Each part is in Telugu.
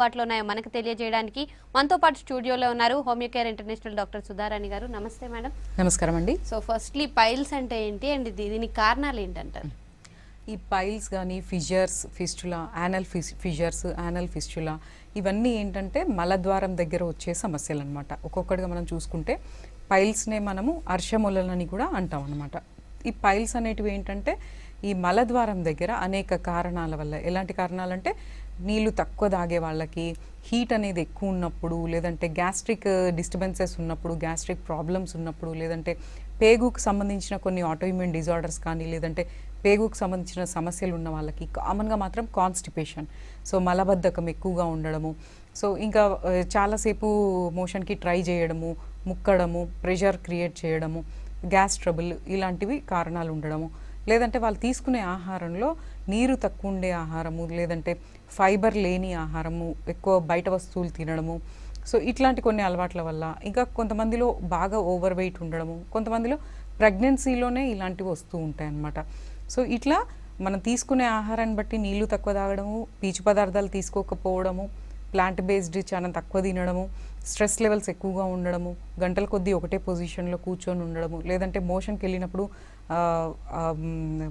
అందుబాటులో ఉన్నాయో మనకు తెలియజేయడానికి మనతో పాటు స్టూడియోలో ఉన్నారు Homeo Care International doctor Sudharani garu. నమస్తే మేడం. నమస్కారం అండి. సో ఫస్ట్లీ పైల్స్ అంటే ఏంటి? అండ్ దీనికి కారణాలు ఏంటంటారు? ఈ పైల్స్ కానీ fissures fistula anal fissures anal fistula ఇవన్నీ ఏంటంటే మలద్వారం దగ్గర వచ్చే సమస్యలు అనమాట ఒక్కొక్కటిగా మనం చూసుకుంటే పైల్స్నే మనము అర్షములని కూడా అంటాం అనమాట ఈ పైల్స్ అనేటివి ఏంటంటే ఈ మలద్వారం దగ్గర అనేక కారణాల వల్ల ఎలాంటి కారణాలంటే నీళ్ళు తక్కువ తాగే వాళ్ళకి హీట్ అనేది ఎక్కువ ఉన్నప్పుడు లేదంటే గ్యాస్ట్రిక్ uh, డిస్టర్బెన్సెస్ ఉన్నప్పుడు గ్యాస్ట్రిక్ ప్రాబ్లమ్స్ ఉన్నప్పుడు లేదంటే పేగుకు సంబంధించిన కొన్ని ఆటోఇమ్యూన్ డిజార్డర్స్ కానీ లేదంటే పేగుకు సంబంధించిన సమస్యలు ఉన్న వాళ్ళకి కామన్గా మాత్రం కాన్స్టిపేషన్ సో మలబద్ధకం ఎక్కువగా ఉండడము. సో ఇంకా uh, చాలాసేపు మోషన్కి ట్రై చేయడము ముక్కడము ప్రెషర్ క్రియేట్ చేయడము గ్యాస్ ట్రబుల్ ఇలాంటివి కారణాలు ఉండడము. లేదంటే వాళ్ళు తీసుకునే ఆహారంలో నీరు తక్కువ ఉండే ఆహారము లేదంటే ఫైబర్ లేని ఆహారము ఎక్కువ బయట వస్తువులు తినడము. సో ఇట్లాంటి కొన్ని అలవాట్ల వల్ల ఇంకా కొంతమందిలో బాగా ఓవర్ వెయిట్ ఉండడము కొంతమందిలో ప్రెగ్నెన్సీలోనే ఇలాంటివి వస్తూ ఉంటాయి అన్నమాట సో ఇట్లా మనం తీసుకునే ఆహారాన్ని బట్టి నీళ్ళు తక్కువ తాగడము పీచు పదార్థాలు తీసుకోకపోవడము ప్లాంట్ బేస్డ్ చాలా తక్కువ తినడము స్ట్రెస్ లెవెల్స్ ఎక్కువగా ఉండడము గంటల కొద్దీ ఒకటే పొజిషన్లో కూర్చొని ఉండడము లేదంటే మోషన్కి వెళ్ళినప్పుడు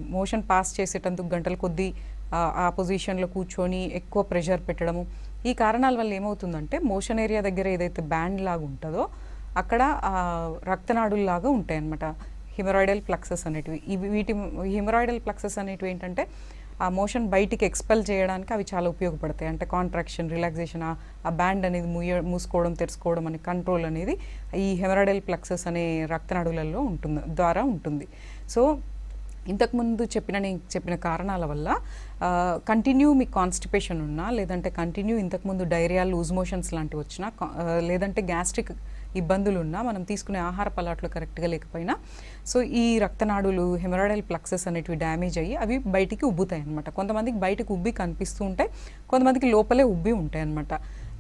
మోషన్ పాస్ చేసేటందుకు గంటల కొద్దీ ఆ, పొజిషన్లో కూర్చొని ఎక్కువ ప్రెషర్ పెట్టడము. ఈ కారణాల వల్ల ఏమవుతుందంటే మోషన్ ఏరియా దగ్గర ఏదైతే బ్యాండ్ లాగా ఉంటుందో అక్కడ రక్తనాడుల్లాగా ఉంటాయి అన్నమాట హిమరాయిడల్ ప్లక్సెస్ అనేటివి. ఇవి వీటి హిమరాయిడల్ ప్లక్సెస్ అనేటివి ఏంటంటే ఆ మోషన్ బయటికి ఎక్స్పెల్ చేయడానికి అవి చాలా ఉపయోగపడతాయి. అంటే కాంట్రాక్షన్ రిలాక్సేషన్ ఆ బ్యాండ్ అనేది మూయ మూసుకోవడం తెరుచుకోవడం అనే కంట్రోల్ అనేది ఈ హెమరాయిడల్ ప్లక్సెస్ అనే రక్తనాడులలో ఉంటుంది ద్వారా ఉంటుంది. సో ఇంతకుముందు చెప్పిన నేను చెప్పిన కారణాల వల్ల కంటిన్యూ మీకు కాన్స్టిపేషన్ ఉన్నా లేదంటే కంటిన్యూ ఇంతకుముందు డైరియా లూజ్ మోషన్స్ లాంటివి వచ్చినా లేదంటే గ్యాస్ట్రిక్ ఇబ్బందులు ఉన్నా మనం తీసుకునే ఆహార పలాట్లు కరెక్ట్గా లేకపోయినా సో ఈ రక్తనాడులు హెమరాయిడల్ ప్లక్సెస్ అనేటివి డ్యామేజ్ అయ్యి అవి బయటికి ఉబ్బుతాయి అనమాట కొంతమందికి బయటకు ఉబ్బి కనిపిస్తూ ఉంటాయి కొంతమందికి లోపలే ఉబ్బి ఉంటాయి అనమాట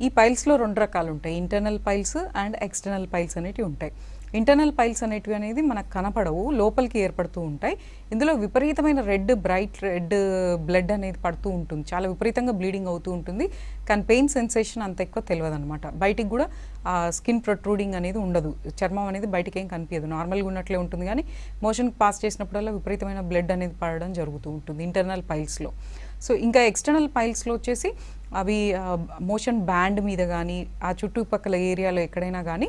ఈ పైల్స్లో రెండు రకాలు ఉంటాయి internal piles and external piles అనేటివి ఉంటాయి. ఇంటర్నల్ పైల్స్ అనేటివి అనేది మనకు కనపడవు లోపలికి ఏర్పడుతూ ఉంటాయి. ఇందులో విపరీతమైన రెడ్ బ్రైట్ రెడ్ బ్లడ్ అనేది పడుతూ ఉంటుంది. చాలా విపరీతంగా బ్లీడింగ్ అవుతూ ఉంటుంది. కానీ పెయిన్ సెన్సేషన్ అంత ఎక్కువ తెలియదు అనమాట బయటికి కూడా ఆ స్కిన్ ప్రొట్రూడింగ్ అనేది ఉండదు. చర్మం అనేది బయటికి ఏం కనిపించదు. నార్మల్గా ఉన్నట్లే ఉంటుంది కానీ మోషన్కి పాస్ చేసినప్పుడల్లా విపరీతమైన బ్లడ్ అనేది పడడం జరుగుతూ ఉంటుంది ఇంటర్నల్ పైల్స్లో సో ఇంకా ఎక్స్టర్నల్ పైల్స్లో వచ్చేసి అవి మోషన్ బ్యాండ్ మీద కానీ ఆ చుట్టుపక్కల ఏరియాలో ఎక్కడైనా కానీ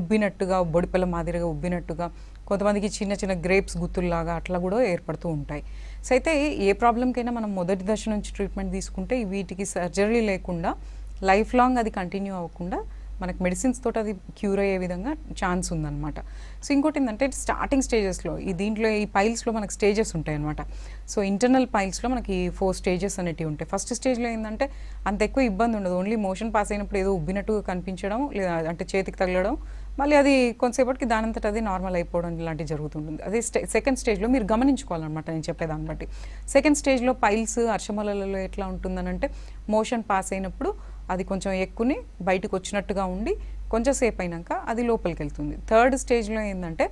ఉబ్బినట్టుగా బొడిపల మాదిరిగా ఉబ్బినట్టుగా కొంతమందికి చిన్న చిన్న గ్రేప్స్ గుత్తుల్లాగా అట్లా కూడా ఏర్పడుతూ ఉంటాయి. సో అయితే ఏ ప్రాబ్లంకైనా మనం మొదటి దశ నుంచి ట్రీట్మెంట్ తీసుకుంటే వీటికి సర్జరీ లేకుండా లైఫ్ లాంగ్ అది కంటిన్యూ అవ్వకుండా మనకు మెడిసిన్స్ తోటి అది క్యూర్ అయ్యే విధంగా ఛాన్స్ ఉందన్నమాట. సో ఇంకోటి ఏంటంటే స్టార్టింగ్ స్టేజెస్లో ఈ దీంట్లో ఈ పైల్స్లో మనకి స్టేజెస్ ఉంటాయి అనమాట సో ఇంటర్నల్ పైల్స్లో మనకి ఫోర్ స్టేజెస్ అనేటివి ఉంటాయి. ఫస్ట్ స్టేజ్లో ఏంటంటే అంత ఎక్కువ ఇబ్బంది ఉండదు. ఓన్లీ మోషన్ పాస్ అయినప్పుడు ఏదో ఉబ్బినట్టుగా కనిపించడం లేదా అంటే చేతికి తగలడం మళ్ళీ అది కొంతసేపటికి దానంతట అది నార్మల్ అయిపోవడం ఇలాంటివి జరుగుతుంటుంది. అదే స్టే సెకండ్ స్టేజ్లో మీరు గమనించుకోవాలన్నమాట నేను చెప్పేదాన్ని బట్టి. సెకండ్ స్టేజ్లో పైల్స్ అర్షమలలో ఎట్లా ఉంటుందనంటే మోషన్ పాస్ అయినప్పుడు అది కొంచెం ఎక్కుని బయటకు వచ్చినట్టుగా ఉండి కొంచెం సేపు అయినాక అది లోపలికి వెళ్తుంది థర్డ్ స్టేజ్లో ఏంటంటే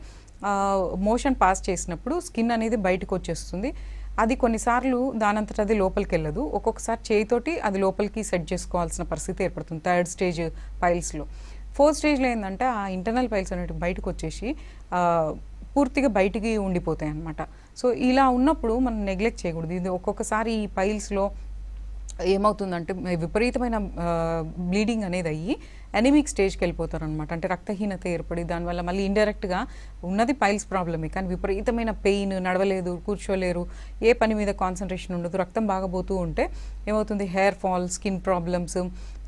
మోషన్ పాస్ చేసినప్పుడు స్కిన్ అనేది బయటకు వచ్చేస్తుంది. అది కొన్నిసార్లు దానంతట అది లోపలికి వెళ్ళదు ఒక్కొక్కసారి చేయితోటి అది లోపలికి సెట్ చేసుకోవాల్సిన పరిస్థితి ఏర్పడుతుంది థర్డ్ స్టేజ్ పైల్స్లో ఫోర్త్ స్టేజ్లో ఏంటంటే ఆ ఇంటర్నల్ పైల్స్ అనేవి బయటకు వచ్చేసి పూర్తిగా బయటికి ఉండిపోతాయి అన్నమాట. సో ఇలా ఉన్నప్పుడు మనం నెగ్లెక్ట్ చేయకూడదు. ఇది ఒక్కొక్కసారి ఈ పైల్స్లో ఏమవుతుందంటే విపరీతమైన బ్లీడింగ్ అనేది అయ్యి ఎనిమిక్ స్టేజ్కి వెళ్ళిపోతారు అనమాట అంటే రక్తహీనత ఏర్పడి దానివల్ల మళ్ళీ ఇండైరెక్ట్గా ఉన్నది పైల్స్ ప్రాబ్లమే కానీ విపరీతమైన పెయిన్ నడవలేదు కూర్చోలేరు ఏ పని మీద కాన్సన్ట్రేషన్ ఉండదు రక్తం బాగా పోతూ ఉంటే ఏమవుతుంది? హెయిర్ ఫాల్ స్కిన్ ప్రాబ్లమ్స్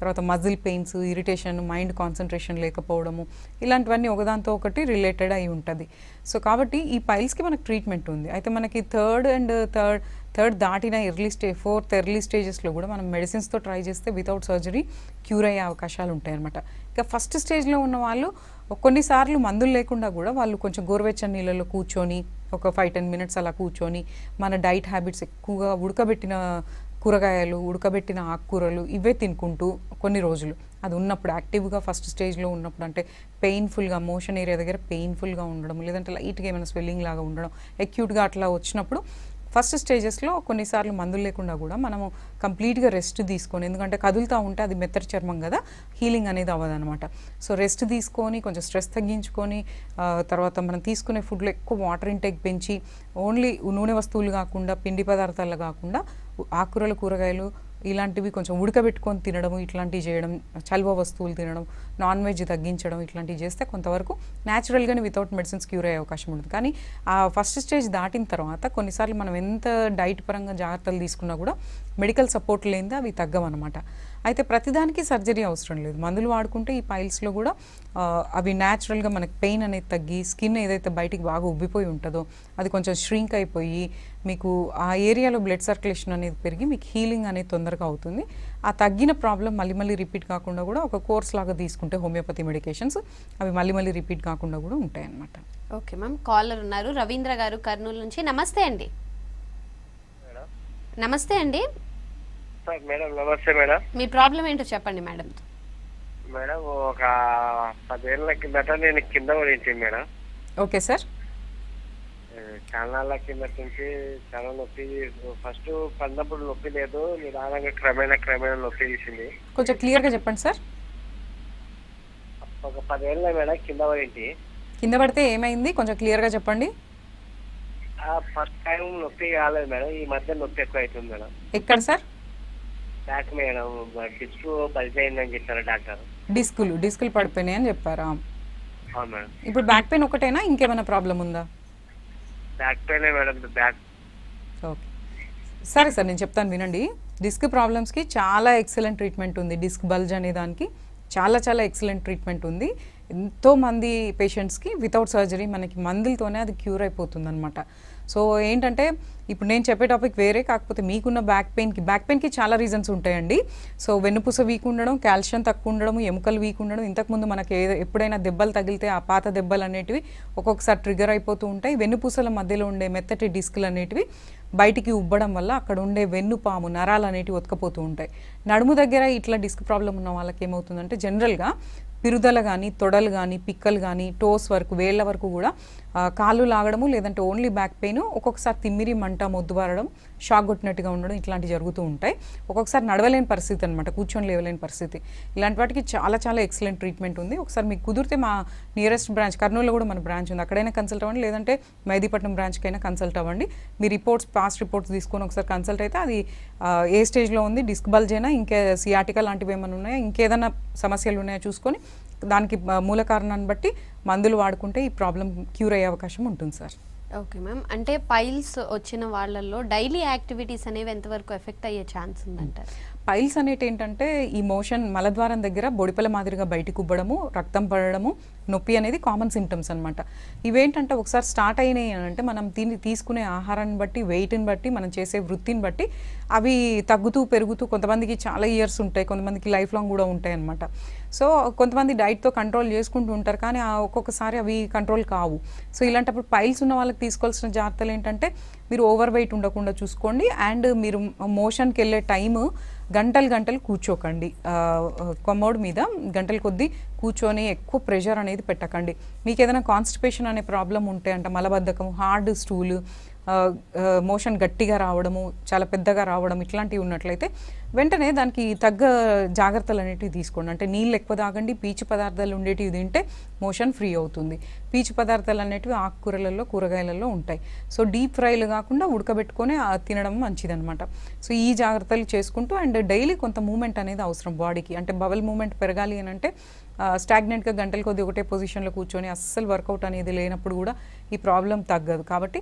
తర్వాత muscle pains irritation mind concentration లేకపోవడము ఇలాంటివన్నీ ఒకదాంతో ఒకటి రిలేటెడ్ అయి ఉంటుంది. సో కాబట్టి ఈ పైల్స్కి మనకు ట్రీట్మెంట్ ఉంది. అయితే మనకి థర్డ్ అండ్ థర్డ్ థర్డ్ దాటిన ఎర్లీ స్టే ఫోర్త్ ఎర్లీ స్టేజెస్లో కూడా మనం మెడిసిన్స్తో ట్రై చేస్తే వితౌట్ సర్జరీ క్యూర్ అయ్యే అవకాశాలు ఉంటాయి అనమాట ఇక ఫస్ట్ స్టేజ్లో ఉన్న వాళ్ళు కొన్నిసార్లు మందులు లేకుండా కూడా వాళ్ళు కొంచెం గోరువెచ్చని నీళ్ళలో కూర్చొని ఒక ఫైవ్ టెన్ మినిట్స్ అలా కూర్చొని మన డైట్ హ్యాబిట్స్ ఎక్కువగా ఉడకబెట్టిన కూరగాయలు ఉడకబెట్టిన ఆకుకూరలు ఇవే తినుకుంటూ కొన్ని రోజులు. అది ఉన్నప్పుడు యాక్టివ్గా ఫస్ట్ స్టేజ్లో ఉన్నప్పుడు అంటే పెయిన్ఫుల్గా మోషన్ ఏరియా దగ్గర పెయిన్ఫుల్గా ఉండడం లేదంటే లైట్గా ఏమైనా స్వెల్లింగ్ లాగా ఉండడం అక్యూట్గా అట్లా వచ్చినప్పుడు ఫస్ట్ స్టేజెస్లో కొన్నిసార్లు మందులు లేకుండా కూడా మనము కంప్లీట్గా రెస్ట్ తీసుకొని ఎందుకంటే కదులుతూ ఉంటే అది మెత్తటి చర్మం కదా హీలింగ్ అనేది అవ్వదనమాట సో రెస్ట్ తీసుకొని కొంచెం స్ట్రెస్ తగ్గించుకొని తర్వాత మనం తీసుకునే ఫుడ్లో ఎక్కువ వాటర్ ఇంటేక్ పెంచి ఓన్లీ నూనె వస్తువులు కాకుండా పిండి పదార్థాలు కాకుండా ఆకుకూరలు కూరగాయలు ఇలాంటివి కొంచెం ఉడకబెట్టుకొని తినడం ఇట్లాంటివి చేయడం చల్వ వస్తువులు తినడం నాన్ వెజ్ తగ్గించడం ఇట్లాంటివి చేస్తే కొంతవరకు న్యాచురల్గానే వితౌట్ మెడిసిన్స్ క్యూర్ అయ్యే అవకాశం ఉంటుంది కానీ ఆ ఫస్ట్ స్టేజ్ దాటిన తర్వాత కొన్నిసార్లు మనం ఎంత డైట్ పరంగా జాగ్రత్తలు తీసుకున్నా కూడా మెడికల్ సపోర్ట్ లేనిదే అవి తగ్గవన్నమాట. అయితే ప్రతిదానికి సర్జరీ అవసరం లేదు. మందులు వాడుకుంటే ఈ పైల్స్లో కూడా అవి న్యాచురల్గా మనకి పెయిన్ అనేది తగ్గి స్కిన్ ఏదైతే బయటికి బాగా ఉబ్బిపోయి ఉంటుందో అది కొంచెం ష్రింక్ అయిపోయి మీకు ఆ ఏరియాలో బ్లడ్ సర్క్యులేషన్ అనేది పెరిగి మీకు హీలింగ్ అనేది తొందరగా అవుతుంది. ఆ తగ్గిన ప్రాబ్లం మళ్ళీ మళ్ళీ రిపీట్ కాకుండా కూడా ఒక కోర్స్ లాగా తీసుకుంటే హోమియోపతి మెడికేషన్స్ అవి మళ్ళీ మళ్ళీ రిపీట్ కాకుండా కూడా ఉంటాయి అన్నమాట ఓకే మ్యామ్ కాలర్ ఉన్నారు. రవీంద్ర గారు కర్నూలు నుంచి. నమస్తే అండి. మేడం నమస్తే అండి. సార్ మేడం నమస్తే మేడం మీ ప్రాబ్లం ఏంటో చెప్పండి మేడం మేడం ఒక పదేళ్ళ కిందట నేను కింద పడింటి మేడం ఓకే సార్ చాలా కిందట నుంచి చాలా నొప్పి ఫస్ట్ పడినప్పుడు నొప్పి లేదు నిదానంగా క్రమేణా క్రమేణా నొప్పి తీసింది. కొంచెం క్లియర్గా చెప్పండి సార్. ఒక పదేళ్ళ మేడం కింద పడింటి కింద పడితే ఏమైంది? కొంచెం క్లియర్గా చెప్పండి. ఫస్ట్ టైం నొప్పి కాలేదు మేడం ఈ మధ్య నొప్పి ఎక్కువ అవుతుంది మేడం. ఎక్కడ సార్? బ్యాక్ మేడం డిస్క్ బలిపోయిందని చెప్పారు డాక్టర్. డిస్కులు డిస్కులు పడిపోయినాయి అని చెప్పారా? ఇప్పుడు బ్యాక్ పెయిన్ ఒకటేనా? ఇంకేమైనా ప్రాబ్లం ఉందా? Back pain madam back okay సరే సార్ నేను చెప్తాను వినండి. డిస్క్ ప్రాబ్లమ్స్కి చాలా ఎక్సలెంట్ ట్రీట్మెంట్ ఉంది. డిస్క్ బల్జ్ అనే దానికి చాలా చాలా ఎక్సలెంట్ ట్రీట్మెంట్ ఉంది. ఎంతో మంది పేషెంట్స్కి వితౌట్ సర్జరీ మనకి మందులతోనే అది క్యూర్ అయిపోతుంది అనమాట సో ఏంటంటే ఇప్పుడు నేను చెప్పే టాపిక్ వేరే కాకపోతే మీకున్న బ్యాక్ పెయిన్కి బ్యాక్ పెయిన్కి చాలా రీజన్స్ ఉంటాయండి. సో వెన్నుపూస వీక్ ఉండడం కాల్షియం తక్కువ ఉండడం ఎముకలు వీక్ ఉండడం ఇంతకుముందు మనకి ఏ ఎప్పుడైనా దెబ్బలు తగిలితే ఆ పాత దెబ్బలు అనేటివి ఒక్కొక్కసారి ట్రిగర్ అయిపోతూ ఉంటాయి. వెన్నుపూసల మధ్యలో ఉండే మెత్తటి డిస్కులు అనేటివి బయటికి ఉబ్బడం వల్ల అక్కడ ఉండే వెన్నుపాము నరాలు అనేటివి ఒతకపోతూ ఉంటాయి. నడుము దగ్గర ఇట్లా డిస్క్ ప్రాబ్లం ఉన్న వాళ్ళకి ఏమవుతుందంటే జనరల్గా పిరుదల కానీ తొడలు కానీ పిక్కలు కానీ టోస్ వరకు వేళ్ళ వరకు కూడా కాళ్ళు లాగడము లేదంటే ఓన్లీ బ్యాక్ పెయిన్ ఒక్కొక్కసారి తిమ్మిరి మంట మొద్దుబారడం షాక్ కొట్టినట్టుగా ఉండడం ఇట్లాంటివి జరుగుతూ ఉంటాయి. ఒక్కొక్కసారి నడవలేని పరిస్థితి అనమాట కూర్చొని లేవలేని పరిస్థితి. ఇలాంటి వాటికి చాలా చాలా ఎక్సలెంట్ ట్రీట్మెంట్ ఉంది. ఒకసారి మీకు కుదిరితే మా నియరెస్ట్ బ్రాంచ్ కర్నూలులో కూడా మన బ్రాంచ్ ఉంది. అక్కడైనా కన్సల్ట్ అవ్వండి లేదంటే మైదీపట్నం బ్రాంచ్కి అయినా కన్సల్ట్ అవ్వండి. మీ రిపోర్ట్స్ పాస్ట్ రిపోర్ట్స్ తీసుకొని ఒకసారి కన్సల్ట్ అయితే అది ఏ స్టేజ్లో ఉంది? డిస్క్ బల్జ్ ఇంకే సియాటికా లాంటివి ఏమైనా ఉన్నాయా? ఇంకేదైనా సమస్యలు ఉన్నాయా చూసుకొని దానికి మూల కారణాన్ని బట్టి మందులు వాడుకుంటే ఈ ప్రాబ్లం క్యూర్ అయ్యే అవకాశం ఉంటుంది సార్. Okay ma'am. అంటే పైల్స్ వచ్చిన వాళ్ళల్లో డైలీ యాక్టివిటీస్ అనేవి ఎంతవరకు ఎఫెక్ట్ అయ్యే ఛాన్స్ ఉందంటారు? పైల్స్ అనేటి ఏంటంటే ఈ మోషన్ మలద్వారం దగ్గర బొడిపల మాదిరిగా బయటికి ఉబ్బడము రక్తం పడడము నొప్పి అనేది కామన్ సిమ్టమ్స్ అనమాట ఇవేంటంటే ఒకసారి స్టార్ట్ అయినాయి అని అంటే మనం తిని తీసుకునే ఆహారాన్ని బట్టి వెయిట్ని బట్టి మనం చేసే వృత్తిని బట్టి అవి తగ్గుతూ పెరుగుతూ కొంతమందికి చాలా ఇయర్స్ ఉంటాయి కొంతమందికి లైఫ్ లాంగ్ కూడా ఉంటాయి అనమాట సో కొంతమంది డైట్తో కంట్రోల్ చేసుకుంటూ ఉంటారు కానీ ఒక్కొక్కసారి అవి కంట్రోల్ కావు. సో ఇలాంటప్పుడు పైల్స్ ఉన్న వాళ్ళకి తీసుకోవాల్సిన జాగ్రత్తలు ఏంటంటే మీరు ఓవర్ వెయిట్ ఉండకుండా చూసుకోండి. అండ్ మీరు మోషన్కి వెళ్ళే టైము గంటలు గంటలు కూర్చోకండి. కొమ్మోడ్ మీద గంటల కొద్దీ కూర్చొని ఎక్కువ ప్రెషర్ అనేది పెట్టకండి. మీకు ఏదైనా కాన్స్టిపేషన్ అనే ప్రాబ్లం ఉంటే అంటే మలబద్ధకం హార్డ్ స్టూలు మోషన్ గట్టిగా రావడము చాలా పెద్దగా రావడం ఇట్లాంటివి ఉన్నట్లయితే వెంటనే దానికి తగ్గ జాగ్రత్తలు అనేటివి తీసుకోండి. అంటే నీళ్ళు ఎక్కువ తాగండి పీచు పదార్థాలు ఉండేటివి తింటే మోషన్ ఫ్రీ అవుతుంది. పీచు పదార్థాలు అనేటివి ఆకుకూరలలో కూరగాయలలో ఉంటాయి. సో డీప్ ఫ్రైలు కాకుండా ఉడకబెట్టుకొని తినడం మంచిదనమాట సో ఈ జాగ్రత్తలు చేసుకుంటూ అండ్ డైలీ కొంత మూమెంట్ అనేది అవసరం బాడీకి. అంటే బబల్ మూమెంట్ పెరగాలి అని అంటే స్టాగ్నెంట్గా గంటల కొద్ది ఒకటే పొజిషన్లో కూర్చొని అస్సలు వర్కౌట్ అనేది లేనప్పుడు కూడా ఈ ప్రాబ్లం తగ్గదు. కాబట్టి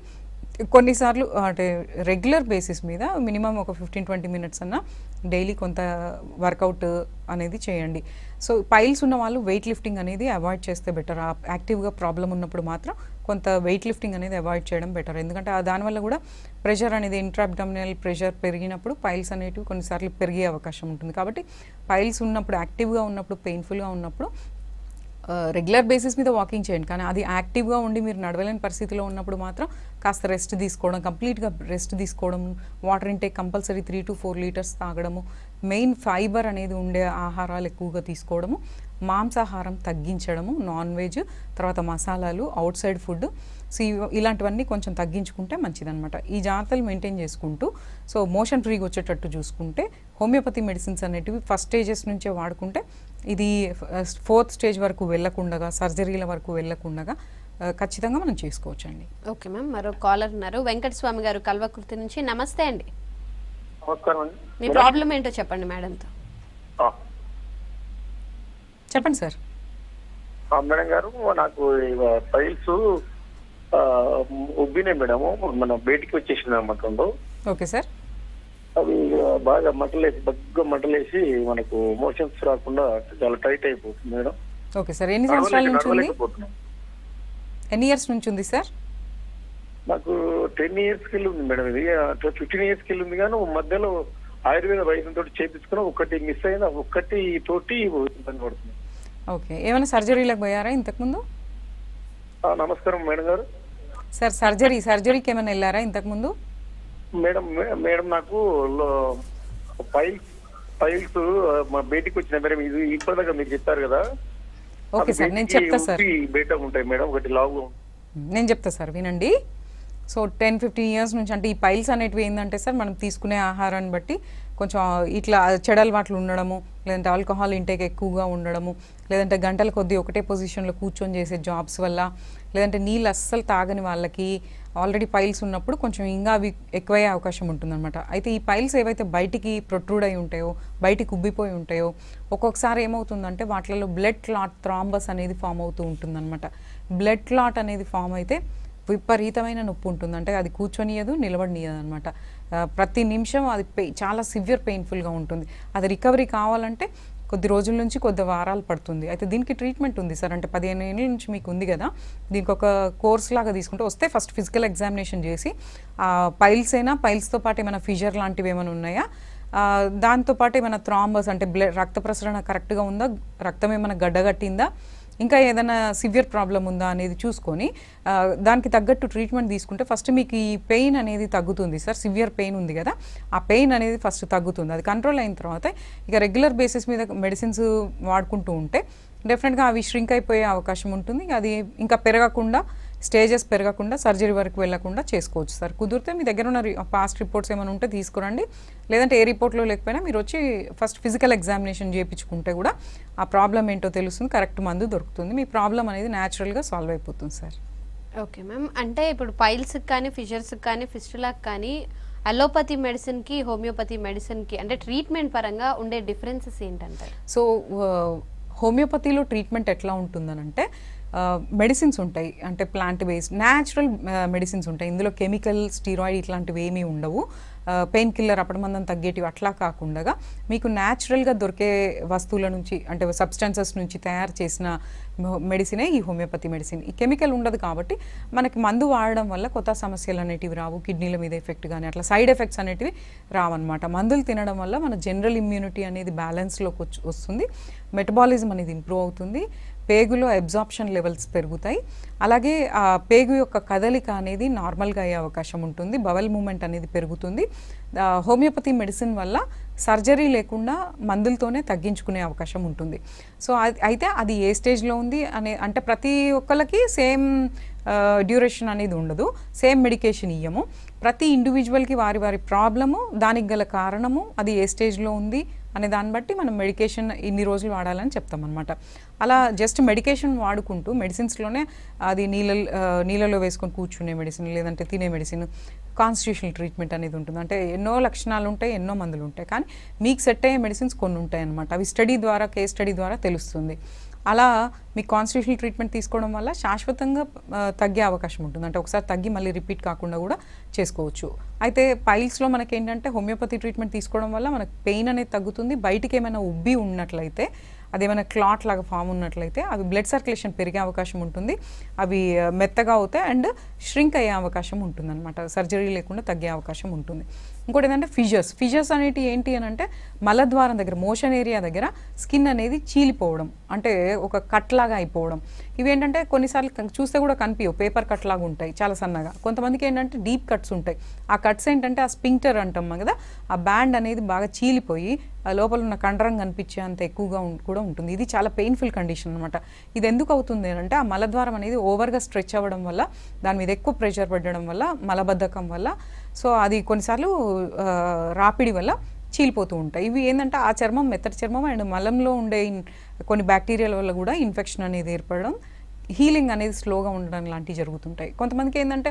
కొన్నిసార్లు అంటే రెగ్యులర్ బేసిస్ మీద మినిమం ఒక ఫిఫ్టీన్ ట్వంటీ మినిట్స్ అన్న డైలీ కొంత వర్కౌట్ అనేది చేయండి. సో పైల్స్ ఉన్న వాళ్ళు వెయిట్ లిఫ్టింగ్ అనేది అవాయిడ్ చేస్తే బెటర్ యాక్టివ్గా ప్రాబ్లం ఉన్నప్పుడు మాత్రం కొంత వెయిట్ లిఫ్టింగ్ అనేది అవాయిడ్ చేయడం బెటర్ ఎందుకంటే దానివల్ల కూడా ప్రెషర్ అనేది ఇంట్రాబ్డమినల్ ప్రెషర్ పెరిగినప్పుడు పైల్స్ అనేటివి కొన్నిసార్లు పెరిగే అవకాశం ఉంటుంది. కాబట్టి పైల్స్ ఉన్నప్పుడు యాక్టివ్గా ఉన్నప్పుడు పెయిన్ఫుల్గా ఉన్నప్పుడు రెగ్యులర్ బేసిస్ మీద వాకింగ్ చేయండి. కానీ అది యాక్టివ్గా ఉండి మీరు నడవలేని పరిస్థితిలో ఉన్నప్పుడు మాత్రం కాస్త రెస్ట్ తీసుకోవడం కంప్లీట్గా రెస్ట్ తీసుకోవడం water intake compulsory three to four litres తాగడము మెయిన్ ఫైబర్ అనేది ఉండే ఆహారాలు ఎక్కువగా తీసుకోవడము మాంసాహారం తగ్గించడము నాన్ వెజ్ తర్వాత మసాలాలు అవుట్ సైడ్ ఫుడ్. సో ఇలాంటివన్నీ కొంచెం తగ్గించుకుంటే మంచిదనమాట ఈ జాగ్రత్తలు మెయింటైన్ చేసుకుంటూ సో మోషన్ ఫ్రీగా వచ్చేటట్టు చూసుకుంటే హోమియోపతి మెడిసిన్స్ అనేటివి ఫస్ట్ స్టేజెస్ నుంచే వాడుకుంటే ఇది ఫోర్త్ స్టేజ్ వరకు వెళ్ళకుండగా సర్జరీల వరకు వెళ్ళకుండగా ఖచ్చితంగా మనం చేసుకోవచ్చు అండి ఓకే మ్యామ్ మరో కాలర్ ఉన్నారు. వెంకట స్వామి గారు కల్వకుర్తి నుంచి నమస్తే అండి. నమస్కారం మీ ప్రాబ్లం ఏంటో చెప్పండి మేడంతో. ఆ, చెప్పండి సార్. మేడం గారు నాకు ఫైల్స్ ఉబ్బినాయి మేడము. మన బయటికి వచ్చేసింది అనమాట ఓకే సార్. అవి బాగా మటలేసి బగ్గా మటలేసి మనకు మోషన్స్ రాకుండా చాలా టైట్ అయిపోతుంది మేడం. Okay sir. ఎన్ని సంవత్సరాల నుంచి. ఎన్ని ఇయర్స్ నుంచి ఉంది సార్? నాకు టెన్ ఇయర్స్కి ఉంది మేడం ఇది. ఫిఫ్టీన్ ఇయర్స్కి ఉంది కానీ మధ్యలో ఆయుర్వేద వైద్యం తోటి చేపించుకుని ఒకటి మిస్ అయిన ఒక్కటి తోటి ఇబ్బంది పడుతుంది. ఓకే. ఏమైనా సర్జరీలకు పోయారా ఇంతకుముందు? నమస్కారం మేడం గారు. సార్ సర్జరీ సర్జరీకి ఏమైనా వెళ్ళారా ఇంతకుముందు? మేడం మేడం నాకు ఫైల్స్ ఫైల్స్ మా బయటికి వచ్చిన మేడం ఇది ఇప్పటిదాకా మీరు చెప్పారు కదా. ఓకే సార్ నేను చెప్తా సార్. ఉబ్బి బయట ఉంటాయి మేడం ఒకటి లావు. నేను చెప్తా సార్ వినండి. సో టెన్ ఫిఫ్టీన్ ఇయర్స్ నుంచి అంటే ఈ పైల్స్ అనేటివి ఏంటంటే సార్ మనం తీసుకునే ఆహారాన్ని బట్టి కొంచెం ఇట్లా చెడలవాట్లు ఉండడము లేదంటే ఆల్కహాల్ ఇంటేక్ ఎక్కువగా ఉండడము లేదంటే గంటల కొద్దీ ఒకటే పొజిషన్లో కూర్చొని చేసే జాబ్స్ వల్ల లేదంటే నీళ్ళు అస్సలు తాగని వాళ్ళకి ఆల్రెడీ పైల్స్ ఉన్నప్పుడు కొంచెం ఇంకా అవి ఎక్కువయ్యే అవకాశం ఉంటుందన్నమాట. అయితే ఈ పైల్స్ ఏవైతే బయటికి ప్రొట్రూడ్ అయి ఉంటాయో బయటికి ఉబ్బిపోయి ఉంటాయో ఒక్కొక్కసారి ఏమవుతుందంటే వాటిలో బ్లడ్ క్లాట్ థ్రాంబస్ అనేది ఫామ్ అవుతూ ఉంటుందన్నమాట. బ్లడ్ క్లాట్ అనేది ఫామ్ అయితే విపరీతమైన నొప్పి ఉంటుంది. అంటే అది కూర్చొనియదు నిలబడినియదు అనమాట ప్రతి నిమిషం అది పెయి చాలా సివియర్ పెయిన్ఫుల్గా ఉంటుంది. అది రికవరీ కావాలంటే కొద్ది రోజుల నుంచి కొద్ది వారాలు పడుతుంది. అయితే దీనికి ట్రీట్మెంట్ ఉంది సార్. అంటే పదిహేను ఏళ్ళ నుంచి మీకు ఉంది కదా. దీనికి ఒక కోర్స్ లాగా తీసుకుంటే వస్తే ఫస్ట్ ఫిజికల్ ఎగ్జామినేషన్ చేసి పైల్స్ అయినా పైల్స్తో పాటు ఏమైనా ఫిజర్ లాంటివి ఏమైనా ఉన్నాయా? దాంతోపాటు ఏమైనా థ్రాంబస్ అంటే బ్లడ్ రక్త ప్రసరణ కరెక్ట్గా ఉందా? రక్తం ఏమైనా గడ్డగట్టిందా? ఇంకా ఏదైనా సివియర్ ప్రాబ్లం ఉందా అనేది చూసుకొని దానికి తగ్గట్టు ట్రీట్మెంట్ తీసుకుంటే ఫస్ట్ మీకు ఈ పెయిన్ అనేది తగ్గుతుంది సార్ సివియర్ పెయిన్ ఉంది కదా ఆ పెయిన్ అనేది ఫస్ట్ తగ్గుతుంది. అది కంట్రోల్ అయిన తర్వాత ఇక రెగ్యులర్ బేసిస్ మీద మెడిసిన్స్ వాడుకుంటూ ఉంటే డెఫినెట్గా అవి ష్రింక్ అయిపోయే అవకాశం ఉంటుంది. అది ఇంకా పెరగకుండా స్టేజెస్ పెరగకుండా సర్జరీ వరకు వెళ్ళకుండా చేసుకోవచ్చు సార్. కుదిరితే మీ దగ్గర ఉన్న పాస్ట్ రిపోర్ట్స్ ఏమైనా ఉంటే తీసుకురండి. లేదంటే ఏ రిపోర్ట్లో లేకపోయినా మీరు వచ్చి ఫస్ట్ ఫిజికల్ ఎగ్జామినేషన్ చేయించుకుంటే కూడా ఆ ప్రాబ్లం ఏంటో తెలుస్తుంది కరెక్ట్ మందు దొరుకుతుంది. మీ ప్రాబ్లం అనేది న్యాచురల్గా సాల్వ్ అయిపోతుంది సార్. Okay ma'am. అంటే ఇప్పుడు పైల్స్కి కానీ ఫిషర్స్కి కానీ ఫిస్టులాకి కానీ అలోపతి మెడిసిన్కి హోమియోపతి మెడిసిన్కి అంటే ట్రీట్మెంట్ పరంగా ఉండే డిఫరెన్సెస్ ఏంటంటారు? సో హోమియోపతిలో ట్రీట్మెంట్ ఎట్లా ఉంటుందనంటే మెడిసిన్స్ ఉంటాయి. అంటే ప్లాంట్ బేస్డ్ న్యాచురల్ మెడిసిన్స్ ఉంటాయి. ఇందులో కెమికల్ స్టీరాయిడ్ ఇట్లాంటివి ఏమీ ఉండవు. పెయిన్ కిల్లర్ అప్పటిమందం తగ్గేటివి అట్లా కాకుండా మీకు న్యాచురల్గా దొరికే వస్తువుల నుంచి అంటే సబ్స్టెన్సెస్ నుంచి తయారు చేసిన మెడిసినే ఈ హోమియోపతి మెడిసిన్ ఈ కెమికల్ ఉండదు కాబట్టి మనకి మందు వాడడం వల్ల కొత్త సమస్యలు అనేటివి రావు. కిడ్నీల మీద ఎఫెక్ట్ కానీ అట్లా సైడ్ ఎఫెక్ట్స్ అనేటివి రావన్నమాట. మందులు తినడం వల్ల మన జనరల్ ఇమ్యూనిటీ అనేది బ్యాలెన్స్లోకి వచ్చి వస్తుంది. మెటబాలిజం అనేది ఇంప్రూవ్ అవుతుంది. పేగులో అబ్జార్ప్షన్ లెవెల్స్ పెరుగుతాయి. అలాగే ఆ పేగు యొక్క కదలిక అనేది నార్మల్గా అయ్యే అవకాశం ఉంటుంది. బవల్ మూమెంట్ అనేది పెరుగుతుంది. హోమియోపతి మెడిసిన్ వల్ల సర్జరీ లేకుండా మందులతోనే తగ్గించుకునే అవకాశం ఉంటుంది. సో అయితే అది ఏ స్టేజ్లో ఉంది అనే అంటే ప్రతి ఒక్కరికి సేమ్ డ్యూరేషన్ అనేది ఉండదు. సేమ్ మెడికేషన్ ఇయ్యము. ప్రతి ఇండివిజువల్కి వారి వారి ప్రాబ్లము దానికి గల కారణము అది ఏ స్టేజ్లో ఉంది అనే దాన్ని బట్టి మనం మెడికేషన్ ఇన్ని రోజులు వాడాలని చెప్తాం అనమాట అలా జస్ట్ మెడికేషన్ వాడుకుంటూ మెడిసిన్స్లోనే అది నీళ్ళ నీళ్ళలో వేసుకొని కూర్చునే మెడిసిన్ లేదంటే తినే మెడిసిన్ కాన్స్టిట్యూషనల్ ట్రీట్మెంట్ అనేది ఉంటుంది. అంటే ఎన్నో లక్షణాలు ఉంటాయి ఎన్నో మందులు ఉంటాయి. కానీ మీకు సెట్ అయ్యే మెడిసిన్స్ కొన్ని ఉంటాయి అనమాట అవి స్టడీ ద్వారా కేస్ స్టడీ ద్వారా తెలుస్తుంది. అలా మీ కాన్స్టిట్యూషనల్ ట్రీట్మెంట్ తీసుకోవడం వల్ల శాశ్వతంగా తగ్గే అవకాశం ఉంటుంది. అంటే ఒకసారి తగ్గి మళ్ళీ రిపీట్ కాకుండా కూడా చేసుకోవచ్చు. అయితే పైల్స్లో మనకి ఏంటంటే హోమియోపతి ట్రీట్మెంట్ తీసుకోవడం వల్ల మనకు పెయిన్ అనేది తగ్గుతుంది. బయటికి ఏమైనా ఉబ్బి ఉన్నట్లయితే అదేమైనా క్లాట్ లాగా ఫామ్ ఉన్నట్లయితే అవి బ్లడ్ సర్క్యులేషన్ పెరిగే అవకాశం ఉంటుంది. అవి మెత్తగా అవుతాయి అండ్ ష్రింక్ అయ్యే అవకాశం ఉంటుంది అనమాట సర్జరీ లేకుండా తగ్గే అవకాశం ఉంటుంది. ఇంకోటి ఏంటంటే ఫిజర్స్ ఫిజర్స్ అనేటి ఏంటి అని అంటే మలద్వారం దగ్గర మోషన్ ఏరియా దగ్గర స్కిన్ అనేది చీలిపోవడం. అంటే ఒక కట్లాగా అయిపోవడం. ఇవేంటంటే కొన్నిసార్లు చూస్తే కూడా కనిపించవు పేపర్ కట్ లాగా ఉంటాయి చాలా సన్నగా. కొంతమందికి ఏంటంటే డీప్ కట్స్ ఉంటాయి. ఆ కట్స్ ఏంటంటే ఆ స్పింక్టర్ అంటాం కదా ఆ బ్యాండ్ అనేది బాగా చీలిపోయి ఆ లోపల ఉన్న కండరం కనిపించే అంత ఎక్కువగా కూడా ఉంటుంది. ఇది చాలా పెయిన్ఫుల్ కండిషన్ అనమాట ఇది ఎందుకు అవుతుంది అంటే ఆ మలద్వారం అనేది ఓవర్గా స్ట్రెచ్ అవ్వడం వల్ల దాని మీద ఎక్కువ ప్రెషర్ పడడం వల్ల మలబద్ధకం వల్ల సో అది కొన్నిసార్లు రాపిడి వల్ల చీలిపోతూ ఉంటాయి. ఇవి ఏంటంటే ఆ చర్మం మెత్తటి చర్మం అండ్ మలంలో ఉండే కొన్ని బ్యాక్టీరియాల వల్ల కూడా ఇన్ఫెక్షన్ అనేది ఏర్పడడం హీలింగ్ అనేది స్లోగా ఉండడం లాంటివి జరుగుతుంటాయి. కొంతమందికి ఏంటంటే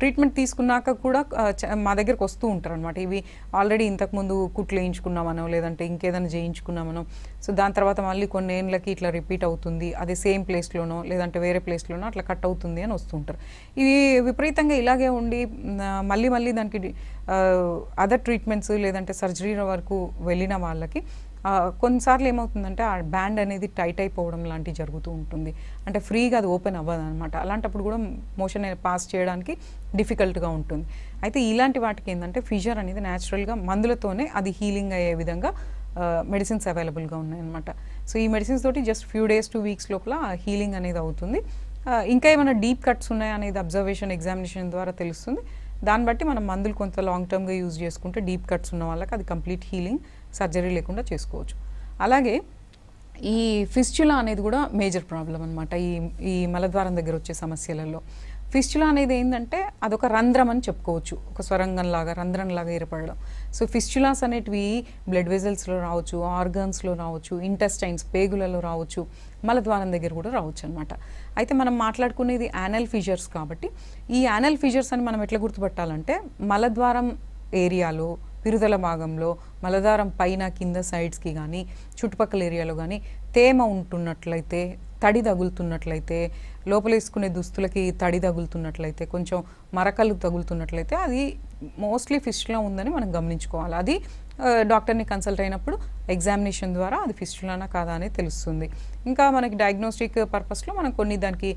ట్రీట్మెంట్ తీసుకున్నాక కూడా చ- మా దగ్గరకు వస్తూ ఉంటారు అనమాట ఇవి ఆల్రెడీ ఇంతకుముందు కుట్లు వేయించుకున్నామనో లేదంటే ఇంకేదైనా చేయించుకున్నామనో. సో దాని తర్వాత మళ్ళీ కొన్ని ఏళ్ళకి ఇట్లా రిపీట్ అవుతుంది. అదే సేమ్ ప్లేస్లోనో లేదంటే వేరే ప్లేస్లోనో అట్లా కట్ అవుతుంది అని వస్తుంటారు ఇవి విపరీతంగా ఇలాగే ఉండి మళ్ళీ మళ్ళీ దానికి అదర్ ట్రీట్మెంట్స్ లేదంటే సర్జరీ వరకు వెళ్ళిన వాళ్ళకి కొన్నిసార్లు ఏమవుతుందంటే ఆ బ్యాండ్ అనేది టైట్ అయిపోవడం లాంటివి జరుగుతూ ఉంటుంది. అంటే ఫ్రీగా అది ఓపెన్ అవ్వదు అనమాట అలాంటప్పుడు కూడా మోషన్ పాస్ చేయడానికి డిఫికల్ట్గా ఉంటుంది. అయితే ఇలాంటి వాటికి ఏంటంటే ఫిజర్ అనేది న్యాచురల్గా మందులతోనే అది హీలింగ్ అయ్యే విధంగా మెడిసిన్స్ అవైలబుల్గా ఉన్నాయన్నమాట. సో ఈ మెడిసిన్స్ తోటి just few days two weeks లోపల హీలింగ్ అనేది అవుతుంది. ఇంకా ఏమైనా డీప్ కట్స్ ఉన్నాయా అనేది అబ్జర్వేషన్ ఎగ్జామినేషన్ ద్వారా తెలుస్తుంది. దాన్ని బట్టి మనం మందులు కొంత లాంగ్ టర్మ్గా యూజ్ చేసుకుంటే డీప్ కట్స్ ఉన్న వాళ్ళకి అది కంప్లీట్ హీలింగ్ సర్జరీ లేకుండా చేసుకోవచ్చు. అలాగే ఈ ఫిస్చులా అనేది కూడా మేజర్ ప్రాబ్లం అనమాట ఈ ఈ మలద్వారం దగ్గర వచ్చే సమస్యలలో. ఫిస్చులా అనేది ఏంటంటే అదొక రంధ్రం అని చెప్పుకోవచ్చు. ఒక స్వరంగం లాగా ఏర్పడడం. సో ఫిస్చులాస్ అనేటివి బ్లడ్ వెజల్స్లో రావచ్చు ఆర్గన్స్లో రావచ్చు ఇంటెస్టైన్స్ పేగులలో రావచ్చు మలద్వారం దగ్గర కూడా రావచ్చు అనమాట అయితే మనం మాట్లాడుకునేది యానల్ ఫిజర్స్ కాబట్టి ఈ యానల్ ఫిజర్స్ అని మనం ఎట్లా గుర్తుపట్టాలంటే మలద్వారం ఏరియాలో పిరుదల భాగంలో మలదారం పైన కింద సైడ్స్కి కానీ చుట్టుపక్కల ఏరియాలో కానీ తేమ ఉంటున్నట్లయితే తడి తగులుతున్నట్లయితే లోపల వేసుకునే దుస్తులకి తడి తగులుతున్నట్లయితే కొంచెం మరకలు తగులుతున్నట్లయితే అది మోస్ట్లీ ఫిస్టులా ఉందని మనం గమనించుకోవాలి. అది డాక్టర్ని కన్సల్ట్ అయినప్పుడు ఎగ్జామినేషన్ ద్వారా అది ఫిస్టులానా కాదా అనేది తెలుస్తుంది. ఇంకా మనకి డయాగ్నోస్టిక్ పర్పస్లో మనం కొన్ని దానికి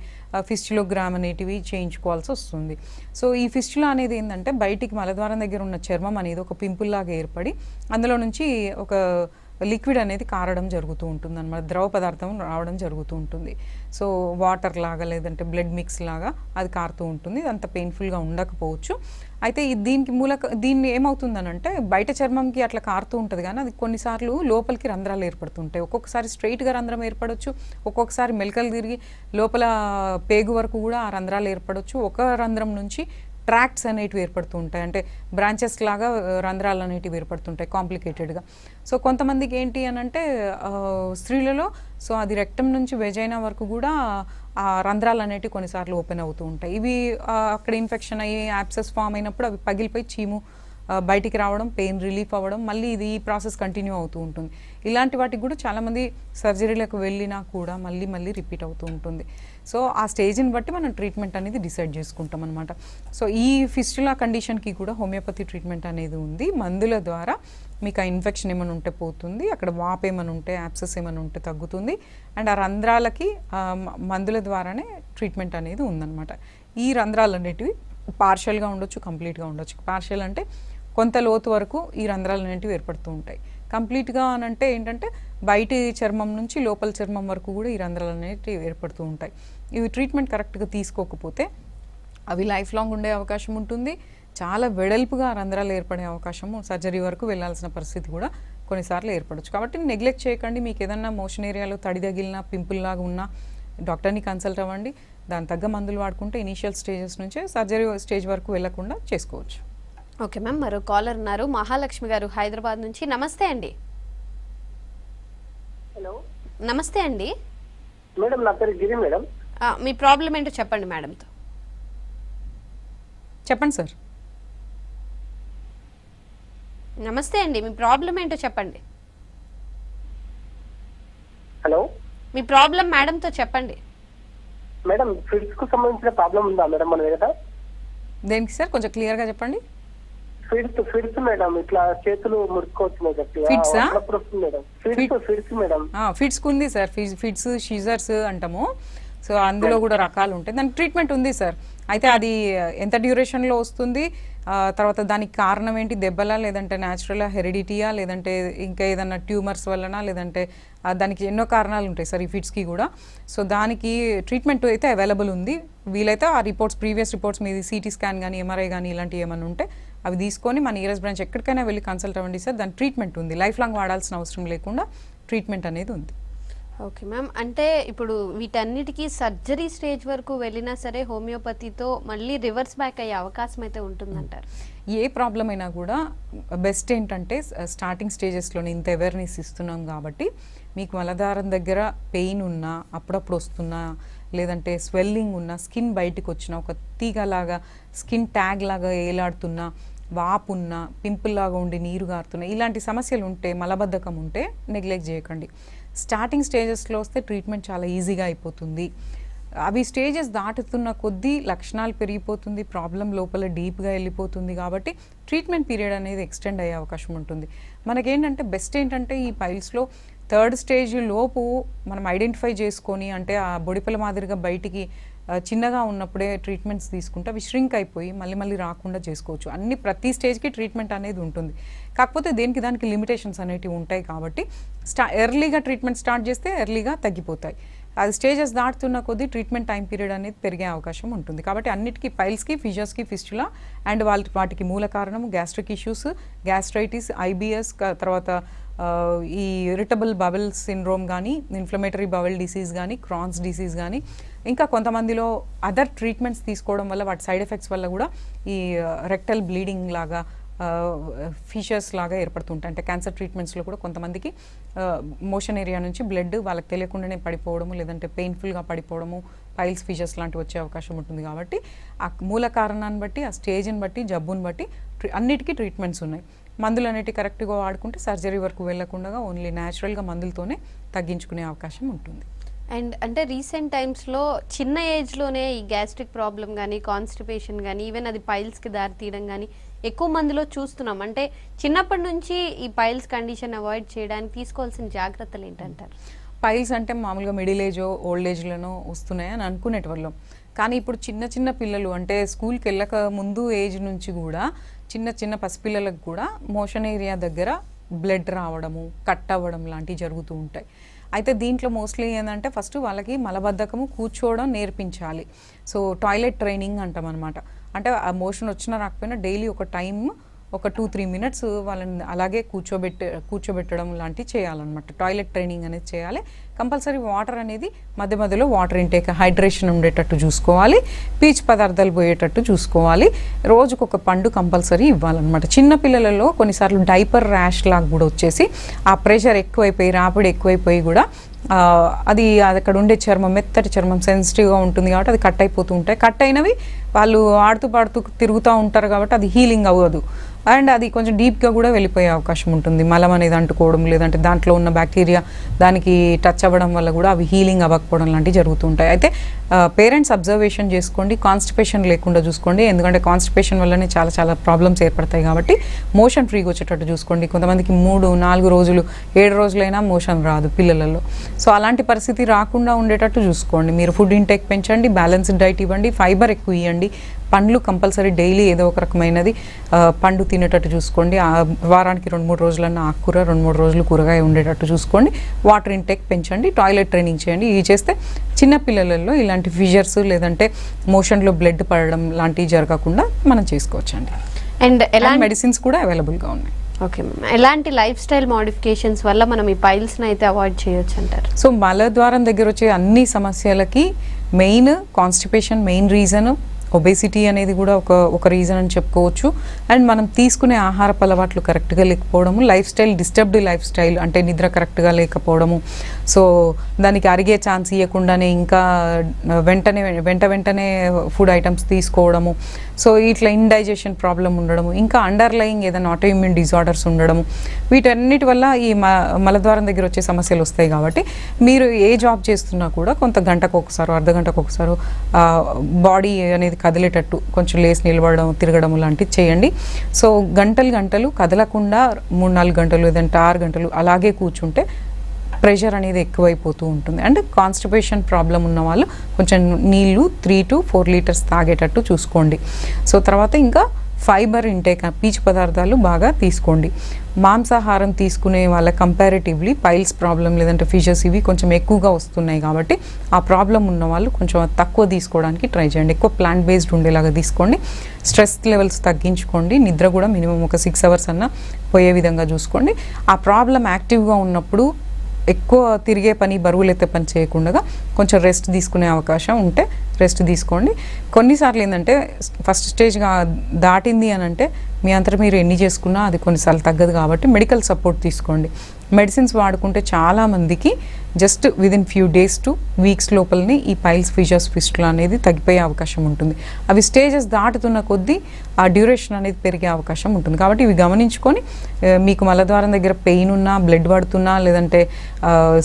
ఫిస్టులోగ్రామ్ అనేటివి చేయించుకోవాల్సి వస్తుంది. సో ఈ ఫిస్టులా అనేది ఏంటంటే బయటికి మలద్వారం దగ్గర ఉన్న చర్మం అనేది ఒక పింపుల్లాగా ఏర్పడి అందులో నుంచి ఒక లిక్విడ్ అనేది కారడం జరుగుతూ ఉంటుంది అనమాట ద్రవ పదార్థం రావడం జరుగుతూ ఉంటుంది. సో వాటర్ లాగా లేదంటే బ్లడ్ మిక్స్ లాగా అది కారుతూ ఉంటుంది. అంత పెయిన్ఫుల్గా ఉండకపోవచ్చు. అయితే ఈ దీనికి మూలక దీన్ని ఏమవుతుందనంటే బయట చర్మంకి అట్లా కారుతూ ఉంటుంది కానీ అది కొన్నిసార్లు లోపలికి రంధ్రాలు ఏర్పడుతుంటాయి. ఒక్కొక్కసారి స్ట్రైట్గా రంధ్రం ఏర్పడవచ్చు ఒక్కొక్కసారి మెలకలు తిరిగి లోపల పేగు వరకు కూడా ఆ రంధ్రాలు ఏర్పడవచ్చు ఒక రంధ్రం నుంచి ట్రాక్ట్స్ అనేటివి ఏర్పడుతూ ఉంటాయి. అంటే బ్రాంచెస్ లాగా రంధ్రాలు అనేటివి ఏర్పడుతుంటాయి కాంప్లికేటెడ్గా. సో కొంతమందికి ఏంటి అని అంటే స్త్రీలలో సో అది రెక్టం నుంచి వెజైనా వరకు కూడా ఆ రంధ్రాలు అనేటివి కొన్నిసార్లు ఓపెన్ అవుతూ ఉంటాయి. ఇవి అక్కడ ఇన్ఫెక్షన్ అయ్యి యాప్సెస్ ఫామ్ అయినప్పుడు అవి పగిలిపోయి చీము బయటికి రావడం పెయిన్ రిలీఫ్ అవ్వడం మళ్ళీ ఇది ఈ ప్రాసెస్ కంటిన్యూ అవుతూ ఉంటుంది. ఇలాంటి వాటికి కూడా చాలామంది సర్జరీలకు వెళ్ళినా కూడా మళ్ళీ మళ్ళీ రిపీట్ అవుతూ ఉంటుంది. సో ఆ స్టేజ్ని బట్టి మనం ట్రీట్మెంట్ అనేది డిసైడ్ చేసుకుంటాం అనమాట సో ఈ ఫిస్టులా కండిషన్కి కూడా హోమియోపతి ట్రీట్మెంట్ అనేది ఉంది. మందుల ద్వారా మీకు ఆ ఇన్ఫెక్షన్ ఏమైనా ఉంటే పోతుంది. అక్కడ వాప్ ఏమైనా ఉంటే యాప్సెస్ ఏమైనా ఉంటే తగ్గుతుంది. అండ్ ఆ రంధ్రాలకి మందుల ద్వారానే ట్రీట్మెంట్ అనేది ఉందన్నమాట. ఈ రంధ్రాలు అనేటివి పార్షియల్గా ఉండొచ్చు కంప్లీట్గా ఉండొచ్చు. పార్షియల్ అంటే కొంత లోతు వరకు ఈ రంధ్రాలు అనేటివి ఏర్పడుతూ ఉంటాయి. కంప్లీట్గా అని అంటే ఏంటంటే బయటి చర్మం నుంచి లోపల చర్మం వరకు కూడా ఈ రంధ్రాలు అనేటివి ఏర్పడుతూ ఉంటాయి. ఇవి ట్రీట్మెంట్ కరెక్ట్గా తీసుకోకపోతే అవి లైఫ్ లాంగ్ ఉండే అవకాశం ఉంటుంది. చాలా వెడల్పుగా ఆ రంధ్రాలు ఏర్పడే అవకాశము సర్జరీ వరకు వెళ్ళాల్సిన పరిస్థితి కూడా కొన్నిసార్లు ఏర్పడవచ్చు కాబట్టి నెగ్లెక్ట్ చేయకండి. మీకు ఏదన్నా మోషన్ ఏరియాలో తడి తగిలినా పింపుల్ లాగా ఉన్నా డాక్టర్ని కన్సల్ట్ అవ్వండి. దాని తగ్గ మందులు వాడుకుంటే ఇనీషియల్ స్టేజెస్ నుంచే సర్జరీ స్టేజ్ వరకు వెళ్ళకుండా చేసుకోవచ్చు. ఓకే మ్యామ్ మరో కాలర్ ఉన్నారు. మహాలక్ష్మి గారు హైదరాబాద్ నుంచి. నమస్తే అండి. హలో. నమస్తే అండి. మేడం నా పేరు గిరి మేడం. ఆ, మీ ప్రాబ్లం ఏంటో చెప్పండి మేడంతో. చెప్పండి సార్. నమస్తే అండి మీ ప్రాబ్లం ఏంటో చెప్పండి. హలో. మీ ప్రాబ్లం మేడంతో చెప్పండి. మేడం ఫిట్స్కు సంబంధించిన ప్రాబ్లం ఉందా మేడం మన దగ్గర? దేనికి సార్? కొంచెం క్లియర్గా చెప్పండి. Fits fits madam. ఇట్లా చేతులు ముడుచుకోవచ్చు గట్టిగా. Fits ఆ? అప్పుడప్పుడు వస్తుంది మేడం. Fits madam. ఉంది సార్. ఫిట్స్ షీజర్స్ అంటాము. సో అందులో కూడా రకాలు ఉంటాయి దానికి ట్రీట్మెంట్ ఉంది సార్. అయితే అది ఎంత డ్యూరేషన్లో వస్తుంది? తర్వాత దానికి కారణం ఏంటి? దెబ్బలా లేదంటే న్యాచురల్ హెరిడిటీయా లేదంటే ఇంకా ఏదన్నా ట్యూమర్స్ వలన లేదంటే దానికి ఎన్నో కారణాలు ఉంటాయి సార్ ఈ ఫిట్స్కి కూడా. సో దానికి ట్రీట్మెంట్ అయితే అవైలబుల్ ఉంది. వీలైతే ఆ రిపోర్ట్స్ ప్రీవియస్ రిపోర్ట్స్ మీది సిటీ స్కాన్ కానీ ఎంఆర్ఐ కానీ ఇలాంటివి ఏమైనా ఉంటే అవి తీసుకొని మన ఈరస్ బ్రాంచ్ ఎక్కడికైనా వెళ్ళి కన్సల్ట్ అవ్వండి సార్. దాని ట్రీట్మెంట్ ఉంది. లైఫ్ లాంగ్ వాడాల్సిన అవసరం లేకుండా ట్రీట్మెంట్ అనేది ఉంది. Okay ma'am. అంటే ఇప్పుడు వీటన్నిటికీ సర్జరీ స్టేజ్ వరకు వెళ్ళినా సరే హోమియోపతితో మళ్ళీ రివర్స్ బ్యాక్ అయ్యే అవకాశం అయితే ఉంటుందంటారు. ఏ ప్రాబ్లం అయినా కూడా బెస్ట్ ఏంటంటే స్టార్టింగ్ స్టేజెస్లోనే ఇంత అవేర్నెస్ ఇస్తున్నాం కాబట్టి మీకు మలదారం దగ్గర పెయిన్ ఉన్నా అప్పుడప్పుడు వస్తున్నా లేదంటే స్వెల్లింగ్ ఉన్నా స్కిన్ బయటకు వచ్చిన ఒక తీగలాగా స్కిన్ ట్యాగ్ లాగా ఏలాడుతున్నా వాపు ఉన్నా ఉండి నీరు గారుతున్న ఇలాంటి సమస్యలు ఉంటే మలబద్ధకం ఉంటే నెగ్లెక్ట్ చేయకండి. స్టార్టింగ్ స్టేజెస్లో వస్తే ట్రీట్మెంట్ చాలా ఈజీగా అయిపోతుంది. అవి స్టేజెస్ దాటుతున్న కొద్దీ లక్షణాలు పెరిగిపోతుంది ప్రాబ్లం లోపల డీప్గా వెళ్ళిపోతుంది కాబట్టి ట్రీట్మెంట్ పీరియడ్ అనేది ఎక్స్టెండ్ అయ్యే అవకాశం ఉంటుంది. మనకేంటంటే బెస్ట్ ఏంటంటే ఈ పైల్స్లో థర్డ్ స్టేజ్ లోపు మనం ఐడెంటిఫై చేసుకొని అంటే ఆ బొడిపల మాదిరిగా బయటికి చిన్నగా ఉన్నప్పుడే ట్రీట్మెంట్స్ తీసుకుంటే అవి ష్రింక్ అయిపోయి మళ్ళీ మళ్ళీ రాకుండా చేసుకోవచ్చు. అన్ని ప్రతి స్టేజ్కి ట్రీట్మెంట్ అనేది ఉంటుంది. కాకపోతే దేనికి దానికి లిమిటేషన్స్ అనేటివి ఉంటాయి కాబట్టి స్టా ఎర్లీగా ట్రీట్మెంట్ స్టార్ట్ చేస్తే ఎర్లీగా తగ్గిపోతాయి. అది స్టేజెస్ దాటుతున్న కొద్దీ ట్రీట్మెంట్ టైం పీరియడ్ అనేది పెరిగే అవకాశం ఉంటుంది. కాబట్టి అన్నిటికీ పైల్స్కి ఫిజర్స్కి ఫిస్టులా అండ్ వాళ్ళ వాటికి మూల కారణం గ్యాస్ట్రిక్ ఇష్యూస్ గ్యాస్ట్రైటిస్ ఐబిఎస్ తర్వాత ఈ ఇరిటబుల్ బబుల్ సిండ్రోమ్ కానీ ఇన్ఫ్లమేటరీ బబుల్ డిసీజ్ కానీ క్రాన్స్ డిసీజ్ కానీ ఇంకా కొంతమందిలో అదర్ ట్రీట్మెంట్స్ తీసుకోవడం వల్ల వాటి సైడ్ ఎఫెక్ట్స్ వల్ల కూడా ఈ రెక్టల్ బ్లీడింగ్ లాగా ఫీషర్స్ లాగా ఏర్పడుతుంటాయి. అంటే క్యాన్సర్ ట్రీట్మెంట్స్లో కూడా కొంతమందికి మోషన్ ఏరియా నుంచి బ్లడ్ వాళ్ళకి తెలియకుండానే పడిపోవడము లేదంటే పెయిన్ఫుల్గా పడిపోవడము పైల్స్ ఫీషర్స్ లాంటివి వచ్చే అవకాశం ఉంటుంది కాబట్టి ఆ మూల కారణాన్ని బట్టి ఆ స్టేజ్ని బట్టి జబ్బుని బట్టి ట్రీ- అన్నిటికీ ట్రీట్మెంట్స్ ఉన్నాయి. మందులు అనేటివి కరెక్ట్గా వాడుకుంటే సర్జరీ వరకు వెళ్ళకుండా ఓన్లీ న్యాచురల్గా మందులతోనే తగ్గించుకునే అవకాశం ఉంటుంది. అండ్ అంటే రీసెంట్ టైమ్స్లో చిన్న ఏజ్లోనే ఈ గ్యాస్ట్రిక్ ప్రాబ్లం కానీ కాన్స్టిపేషన్ కానీ ఈవెన్ అది పైల్స్కి దారి తీయడం కానీ ఎక్కువ మందిలో చూస్తున్నాం. అంటే చిన్నప్పటి నుంచి ఈ పైల్స్ కండిషన్ అవాయిడ్ చేయడానికి తీసుకోవాల్సిన జాగ్రత్తలు ఏంటంటారు? పైల్స్ అంటే మామూలుగా మిడిల్ ఏజ్ ఓల్డ్ ఏజ్లోనో వస్తున్నాయి అని అనుకునేటవాళ్ళం కానీ ఇప్పుడు చిన్న చిన్న పిల్లలు అంటే స్కూల్కి వెళ్ళక ముందు ఏజ్ నుంచి కూడా చిన్న చిన్న పసిపిల్లలకు కూడా మోషన్ ఏరియా దగ్గర బ్లడ్ రావడము కట్ అవ్వడం లాంటివి జరుగుతూ ఉంటాయి. అయితే దీంట్లో మోస్ట్లీ ఏంటంటే ఫస్ట్ వాళ్ళకి మలబద్ధకము కూర్చోవడం నేర్పించాలి. సో టాయిలెట్ ట్రైనింగ్ అంటాం అనమాట అంటే ఆ మోషన్ వచ్చినా రాకపోయినా డైలీ ఒక టైం ఒక టూ త్రీ మినిట్స్ వాళ్ళని అలాగే కూర్చోబెట్టే కూర్చోబెట్టడం లాంటివి చేయాలన్నమాట. టాయిలెట్ ట్రైనింగ్ అనేది చేయాలి. కంపల్సరీ వాటర్ అనేది మధ్య మధ్యలో వాటర్ ఇంటేక్ హైడ్రేషన్ ఉండేటట్టు చూసుకోవాలి. పీచ్ పదార్థాలు పోయేటట్టు చూసుకోవాలి. రోజుకు ఒక పండు కంపల్సరీ ఇవ్వాలన్నమాట. చిన్నపిల్లలలో కొన్నిసార్లు డైపర్ ర్యాష్ లాగా కూడా వచ్చేసి ఆ ప్రెషర్ ఎక్కువైపోయి రాపిడి ఎక్కువైపోయి కూడా అది అది అక్కడ ఉండే చర్మం మెత్తటి చర్మం సెన్సిటివ్గా ఉంటుంది కాబట్టి అది కట్ అయిపోతూ ఉంటాయి. కట్ అయినవి వాళ్ళు ఆడుతూ పాడుతూ తిరుగుతూ ఉంటారు కాబట్టి అది హీలింగ్ అవ్వదు. అండ్ అది కొంచెం డీప్గా కూడా వెళ్ళిపోయే అవకాశం ఉంటుంది. మలం అనేది అంటుకోవడం లేదంటే దాంట్లో ఉన్న బ్యాక్టీరియా దానికి టచ్ అవ్వడం వల్ల కూడా అవి హీలింగ్ అవ్వకపోవడం లాంటివి జరుగుతూ ఉంటాయి. అయితే పేరెంట్స్ అబ్జర్వేషన్ చేసుకోండి కాన్స్టిపేషన్ లేకుండా చూసుకోండి. ఎందుకంటే కాన్స్టిపేషన్ వల్లనే చాలా చాలా ప్రాబ్లమ్స్ ఏర్పడతాయి కాబట్టి మోషన్ ఫ్రీగా వచ్చేటట్టు చూసుకోండి. కొంతమందికి మూడు నాలుగు రోజులు ఏడు రోజులైనా మోషన్ రాదు పిల్లలలో. సో అలాంటి పరిస్థితి రాకుండా ఉండేటట్టు చూసుకోండి. మీరు ఫుడ్ ఇంటేక్ పెంచండి బ్యాలెన్స్డ్ డైట్ ఇవ్వండి ఫైబర్ ఎక్కువ ఇవ్వండి పండ్లు కంపల్సరీ డైలీ ఏదో ఒక రకమైనది పండు తినేటట్టు చూసుకోండి. వారానికి రెండు మూడు రోజులన్నా ఆకుకూర రెండు మూడు రోజులు కూరగాయ ఉండేటట్టు చూసుకోండి. వాటర్ ఇంటేక్ పెంచండి టాయిలెట్ ట్రైనింగ్ చేయండి. ఇవి చేస్తే చిన్న పిల్లలలో ఇలాంటి ఫిజర్స్ లేదంటే మోషన్లో బ్లడ్ పడడం లాంటివి జరగకుండా మనం చేసుకోవచ్చండి. అండ్ ఎలా ఎలాంటి మెడిసిన్స్ కూడా అవైలబుల్గా ఉన్నాయి. ఓకే మ్యామ్ ఎలాంటి లైఫ్ స్టైల్ మోడిఫికేషన్స్ వల్ల మనం ఈ పైల్స్ని అయితే అవాయిడ్ చేయొచ్చు అంటారు? సో మలద్వారం దగ్గర వచ్చే అన్ని సమస్యలకి main constipation main reason obesity అనేది కూడా ఒక ఒక రీజన్ అని చెప్పుకోవచ్చు. అండ్ మనం తీసుకునే ఆహార అలవాట్లు కరెక్ట్గా లేకపోవడము life style disturbed life style అంటే నిద్ర కరెక్ట్గా లేకపోవడము. సో దానికి అరిగే ఛాన్స్ ఇవ్వకుండానే ఇంకా వెంటనే వెంట వెంటనే ఫుడ్ ఐటమ్స్ తీసుకోవడము. సో ఇట్లా ఇండైజెషన్ ప్రాబ్లం ఉండడము. ఇంకా అండర్లయింగ్ ఏదైనా ఆటోఇమ్యూన్ డిజార్డర్స్ ఉండడము. వీటన్నిటి వల్ల ఈ మ మలద్వారం దగ్గర వచ్చే సమస్యలు వస్తాయి కాబట్టి మీరు ఏ జాబ్ చేస్తున్నా కూడా కొంత గంటకు ఒకసారి అర్ధ గంటకు ఒకసారి బాడీ అనేది కదిలేటట్టు కొంచెం లేసి నిలబడడం తిరగడం లాంటివి చేయండి. సో గంటలు గంటలు కదలకుండా మూడు నాలుగు గంటలు లేదంటే ఆరు గంటలు అలాగే కూర్చుంటే ప్రెషర్ అనేది ఎక్కువైపోతూ ఉంటుంది. అండ్ కాన్స్టిపేషన్ ప్రాబ్లం ఉన్న వాళ్ళు కొంచెం నీళ్ళు త్రీ టు ఫోర్ లీటర్స్ తాగేటట్టు చూసుకోండి. సో తర్వాత ఇంకా ఫైబర్ ఇంటేక్ పీచు పదార్థాలు బాగా తీసుకోండి. మాంసాహారం తీసుకునే వాళ్ళ కంపారిటివ్లీ పైల్స్ ప్రాబ్లం లేదంటే ఫిషర్స్ ఇవి కొంచెం ఎక్కువగా వస్తున్నాయి కాబట్టి ఆ ప్రాబ్లం ఉన్న వాళ్ళు కొంచెం తక్కువ తీసుకోవడానికి ట్రై చేయండి. ఎక్కువ ప్లాంట్ బేస్డ్ ఉండేలాగా తీసుకోండి. స్ట్రెస్ లెవెల్స్ తగ్గించుకోండి. నిద్ర కూడా మినిమం ఒక సిక్స్ అవర్స్ అన్న పోయే విధంగా చూసుకోండి. ఆ ప్రాబ్లం యాక్టివ్గా ఉన్నప్పుడు ఎక్కువ తిరిగే పని బరువులు ఎత్తే పని చేయకుండా కొంచెం రెస్ట్ తీసుకునే అవకాశం ఉంటే రెస్ట్ తీసుకోండి. కొన్నిసార్లు ఏంటంటే ఫస్ట్ స్టేజ్గా దాటింది అని అంటే మీ అంతా మీరు ఎన్ని చేసుకున్నా అది కొన్నిసార్లు తగ్గదు కాబట్టి మెడికల్ సపోర్ట్ తీసుకోండి. మెడిసిన్స్ వాడుకుంటే చాలామందికి just within few days to weeks లోపలనే ఈ పైల్స్ ఫిషర్స్ ఫిస్టులు అనేది తగ్గిపోయే అవకాశం ఉంటుంది. అవి స్టేజెస్ దాటుతున్న కొద్దీ ఆ డ్యూరేషన్ అనేది పెరిగే అవకాశం ఉంటుంది. కాబట్టి ఇవి గమనించుకొని మీకు మలద్వారం దగ్గర పెయిన్ ఉన్నా బ్లడ్ పడుతున్నా లేదంటే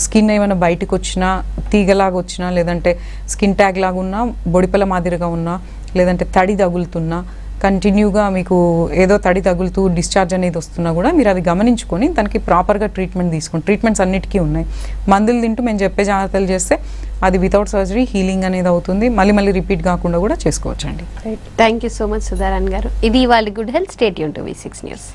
స్కిన్ ఏమైనా బయటకు వచ్చినా తీగలాగా వచ్చినా లేదంటే స్కిన్ ట్యాగ్ లాగా ఉన్నా బొడిపల మాదిరిగా ఉన్నా లేదంటే తడి తగులుతున్నా కంటిన్యూగా మీకు ఏదో తడి తగులుతూ డిశ్చార్జ్ అనేది వస్తున్నా కూడా మీరు అది గమనించుకొని దానికి ప్రాపర్గా ట్రీట్మెంట్ తీసుకోండి. ట్రీట్మెంట్స్ అన్నిటికీ ఉన్నాయి. మందులు తింటూ మేము చెప్పే జాగ్రత్తలు చేస్తే అది వితౌట్ సర్జరీ హీలింగ్ అనేది అవుతుంది. మళ్ళీ మళ్ళీ రిపీట్ కాకుండా కూడా చేసుకోవచ్చండి. Thank you so much Sudharani గారు. ఇది వాళ్ళ గుడ్ హెల్త్ స్టేట్ యూన్ టు వి సిక్స్ న్యూస్